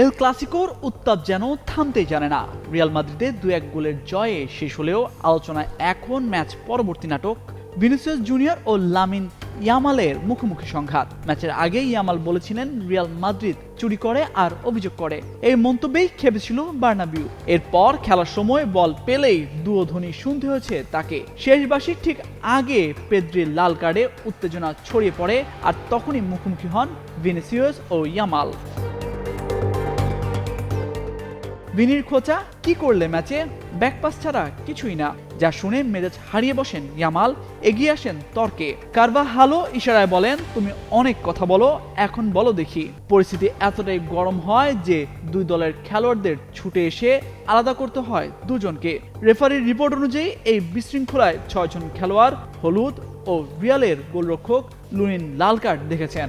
এল ক্লাসিকোর উত্তাপ যেন থামতেই জানে না। রিয়াল মাদ্রিদে দু এক গোলের জয়ে শেষ হলেও আলোচনায় এখন ম্যাচ পরবর্তী নাটক, ভিনিসিয়াস জুনিয়র ও লামিন ইয়ামালের মুখোমুখি সংঘাত। ম্যাচের আগে ইয়ামাল বলেছিলেন রিয়াল মাদ্রিদ চুরি করে আর অভিযোগ করে। এই মন্তব্যেই খেপেছিল বার্নাবিউ। এরপর খেলার সময় বল পেলেই দুয়োধ্বনি শুনতে হয়েছে তাকে। শেষ বাসির ঠিক আগে পেদ্রির লাল কার্ডে উত্তেজনা ছড়িয়ে পড়ে আর তখনই মুখোমুখি হন ভিনিসিয়াস ও ইয়ামাল। ভিনির খোঁচা, কি করলে ম্যাচে? ব্যাকপাস ছাড়া কিছুই না। যা শুনে মেজাজ হারিয়ে বসেন ইয়ামাল, এগিয়ে আসেন তর্কে। কারবা হালো ইশারায় বলেন, তুমি অনেক কথা বলো, এখন বলো দেখি। পরিস্থিতি এতটাই গরম হয় যে দুই দলের খেলোয়াড়দের ছুটে এসে আলাদা করতে হয় দুজনকে। রেফারির রিপোর্ট অনুযায়ী এই বিশৃঙ্খলায় ছয়জন খেলোয়াড়, হলুদ ও রিয়ালের গোলরক্ষক লুনিন লাল কার্ড দেখেছেন।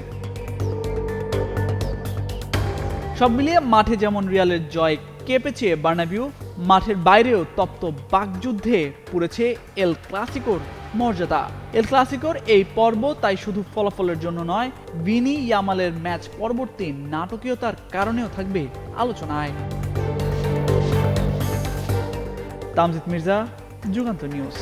সব মিলিয়ে মাঠে যেমন রিয়ালের জয় কেঁপেছে বার্নাবিউ। মাঠের বাইরেও তপ্ত বাকযুদ্ধে পুড়েছে এল ক্লাসিকোর মর্যাদা। এল ক্লাসিকোর এই পর্ব তাই শুধু ফলাফলের জন্য নয়, বিনি ইয়ামালের ম্যাচ পরবর্তী নাটকীয়তার কারণেও থাকবে আলোচনায়। তামজিদ মির্জা, যুগান্ত নিউজ।